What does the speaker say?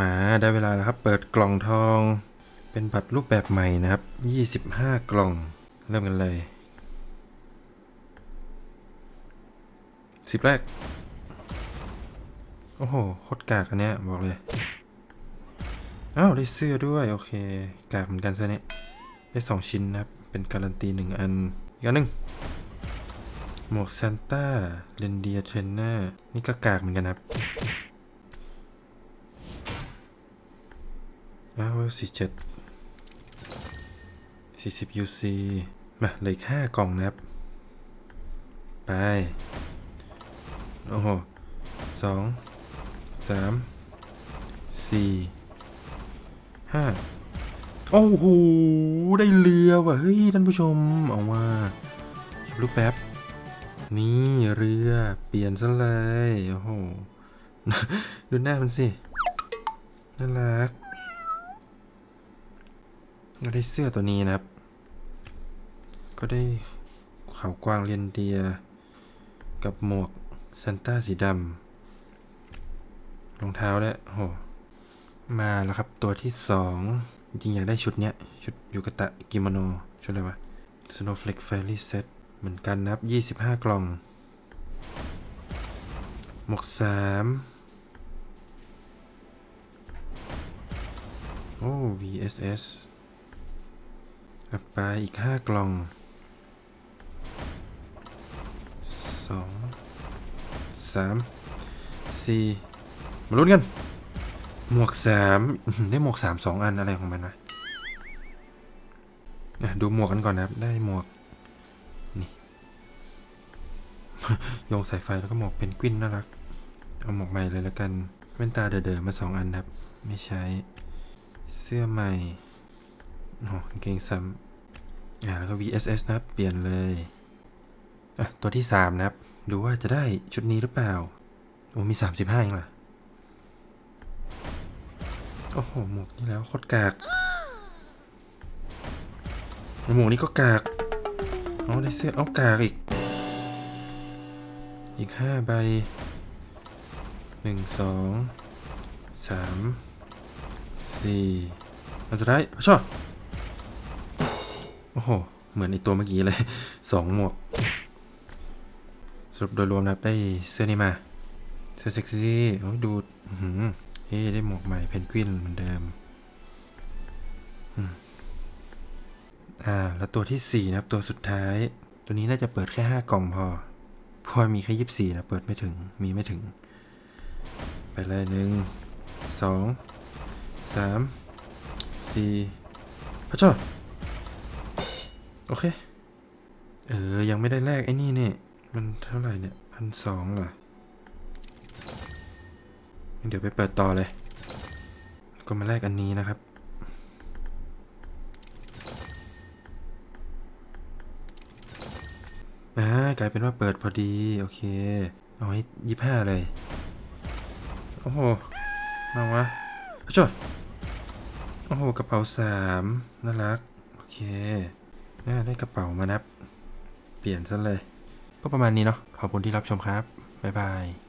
มาได้เวลาแล้วครับ เปิดกล่องทอง เป็นบัตรรูปแบบใหม่นะครับ 25 กล่อง เริ่มกันเลยสิบแรก โอ้โหโคตรกากอันเนี้ยบอกเลย อ้าว ได้เสื้อด้วย โอเค กากเหมือนกันซะเนี่ย ได้สองชิ้นนะครับ เป็นการันตีหนึ่งอัน อีกอันหนึ่งหมวกซานต้าเรนเดียเทรนเนอร์นี่ก็กากเหมือนกันครับ อ้าวสี่เจ็ดสี่สิบยูซีมาเหลืออีกห้ากล่องนะครับ ไป โอ้โหสองสามสี่ห้าโอ้โห ได้เรือว่ะ เฮ้ย ท่านผู้ชม เอาว่าเก็บรูปแป๊บ นี่เรือ เปลี่ยนซะเลย โอ้โห ดูหน้ามันสิ น่ารัก ก็ได้เสื้อตัวนี้นะครับ ก็ได้เขากวางเรียนเดีย กับหมวกซันต้าสีดำรองเท้าด้วยโหมาแล้วครับตัวที่สองจริงอยากได้ชุดเนี้ย ชุดยูกะตะกิโมโน ชุดอะไรวะ Snowflake Fairy Set เหมือนกันนะครับ 25 กล่อง หมวกสามโอ้ VSS อับ ไปอีก5กล่อง2 3 4มาลุ้นกัน หมวกสามได้หมวกสามสองอันอะไรของมันวะดูหมวกกันก่อนนะครับ ได้หมวก นี่ โยงสายไฟแล้วก็หมวกเป็นกวินน่ารัก เอาหมวกใหม่เลยแล้วกันแว่นตาเด๋อๆมาสองอันครับ ไม่ใช้เสื้อใหม่ โอ้กางเกงซ้ำอ่าแล้วก็ VSS นะครับ เปลี่ยนเลยอะตัวที่สามนะครับ ดูว่าจะได้ชุดนี้หรือเปล่า โอ้มี 35เองล่ะ โอ้โห หมวกนี่แล้วโคตรกาก หมวกนี้ก็กากเอได้เสื้อเอากากอีก อีกห้าใบหนึ่งสองสามสี่อันสุดท้ายชอบ โอ้โห เหมือนไอตัวเมื่อกี้เลย สองหมวก สรุปโดยรวมนะครับได้เสื้อนี้มา เสื้อเซ็กซี่โอ้ดูหือเฮ้ได้หมวกใหม่เพนกวินเหมือนเดิมอ่า แล้วตัวที่สี่นะครับ ตัวสุดท้าย ตัวนี้น่าจะเปิดแค่ห้ากล่องพอพราะว่ามีแค่ยี่สิบสี่นะ เปิดไม่ถึง มีไม่ถึง ไปเลยหนึ่งสองสามสี่พระเจ้า โอเค เออ ยังไม่ได้แลกไอ้นี่เนี่ย มันเท่าไหร่เนี่ยพันสองเหรอ เดี๋ยวไปเปิดต่อเลย ก็มาแลกอันนี้นะครับ อ่ากลายเป็นว่าเปิดพอดี โอเค เอาให้ยี่ห้าเลย โอ้โห มาวะโอ้โห กระเป๋าสามน่ารัก โอเค ได้กระเป๋ามานับ เปลี่ยนซะเลย ก็ประมาณนี้เนาะ ขอบคุณที่รับชมครับ บ๊ายบาย